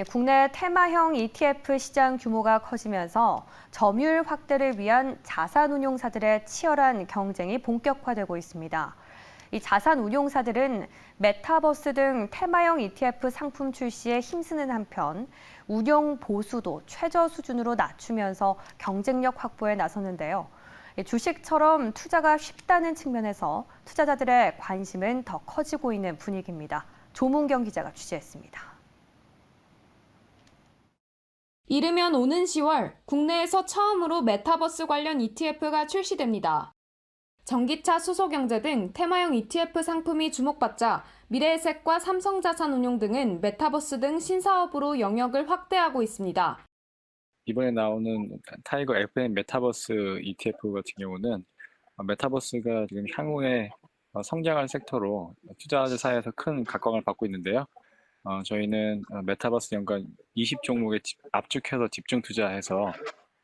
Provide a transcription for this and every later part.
예, 국내 테마형 ETF 시장 규모가 커지면서 점유율 확대를 위한 자산 운용사들의 치열한 경쟁이 본격화되고 있습니다. 이 자산 운용사들은 메타버스 등 테마형 ETF 상품 출시에 힘쓰는 한편 운용 보수도 최저 수준으로 낮추면서 경쟁력 확보에 나섰는데요. 이 주식처럼 투자가 쉽다는 측면에서 투자자들의 관심은 더 커지고 있는 분위기입니다. 조문경 기자가 취재했습니다. 이르면 오는 10월 국내에서 처음으로 메타버스 관련 ETF가 출시됩니다. 전기차 수소경제 등 테마형 ETF 상품이 주목받자 미래에셋과 삼성자산운용 등은 메타버스 등 신사업으로 영역을 확대하고 있습니다. 이번에 나오는 타이거 FM 메타버스 ETF 같은 경우는 어, 메타버스가 지금 향후에 어, 성장할 섹터로 투자자들 사이에서 큰 각광을 받고 있는데요. 어, 저희는 어, 메타버스 연관 20 종목에 압축해서 집중 투자해서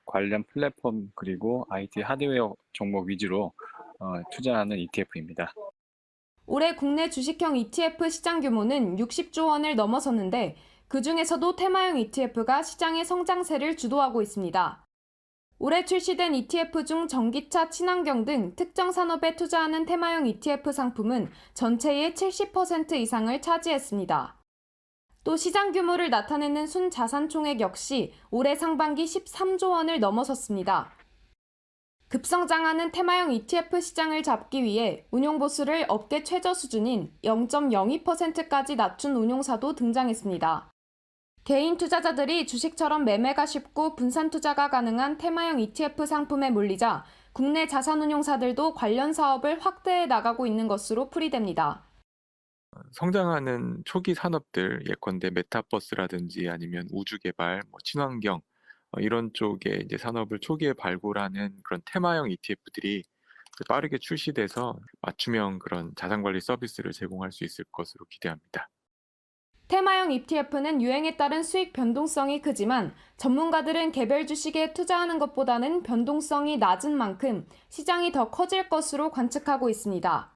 관련 플랫폼 그리고 IT 하드웨어 종목 위주로 어, 투자하는 ETF입니다. 올해 국내 주식형 ETF 시장 규모는 60조 원을 넘어섰는데 그 중에서도 테마형 ETF가 시장의 성장세를 주도하고 있습니다. 올해 출시된 ETF 중 전기차, 친환경 등 특정 산업에 투자하는 테마형 ETF 상품은 전체의 70% 이상을 차지했습니다. 또 시장 규모를 나타내는 순자산 총액 역시 올해 상반기 13조 원을 넘어섰습니다. 급성장하는 테마형 ETF 시장을 잡기 위해 운용 보수를 업계 최저 수준인 0.02%까지 낮춘 운용사도 등장했습니다. 개인 투자자들이 주식처럼 매매가 쉽고 분산 투자가 가능한 테마형 ETF 상품에 몰리자 국내 자산운용사들도 관련 사업을 확대해 나가고 있는 것으로 풀이됩니다. 성장하는 초기 산업들 예컨대 메타버스라든지 아니면 우주 개발, 뭐 친환경 어, 이런 쪽에 이제 산업을 초기에 발굴하는 그런 테마형 ETF들이 빠르게 출시돼서 맞춤형 그런 자산 관리 서비스를 제공할 수 있을 것으로 기대합니다. 테마형 ETF는 유행에 따른 수익 변동성이 크지만 전문가들은 개별 주식에 투자하는 것보다는 변동성이 낮은 만큼 시장이 더 커질 것으로 관측하고 있습니다.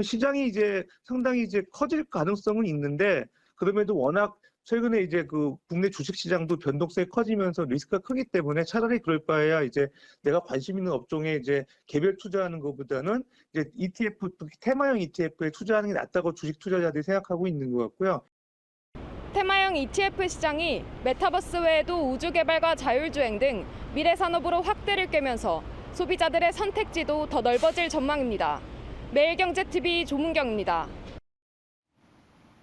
시장이 이제 상당히 이제 커질 가능성은 있는데 그럼에도 워낙 최근에 이제 그 국내 주식 시장도 변동성이 커지면서 리스크가 크기 때문에 차라리 그럴 바에야 이제 내가 관심 있는 업종에 이제 개별 투자하는 것보다는 이제 ETF 테마형 ETF에 투자하는 게 낫다고 주식 투자자들이 생각하고 있는 것 같고요. 테마형 ETF 시장이 메타버스 외에도 우주 개발과 자율주행 등 미래 산업으로 확대를 꿰면서 소비자들의 선택지도 더 넓어질 전망입니다. 매일경제TV 조문경입니다.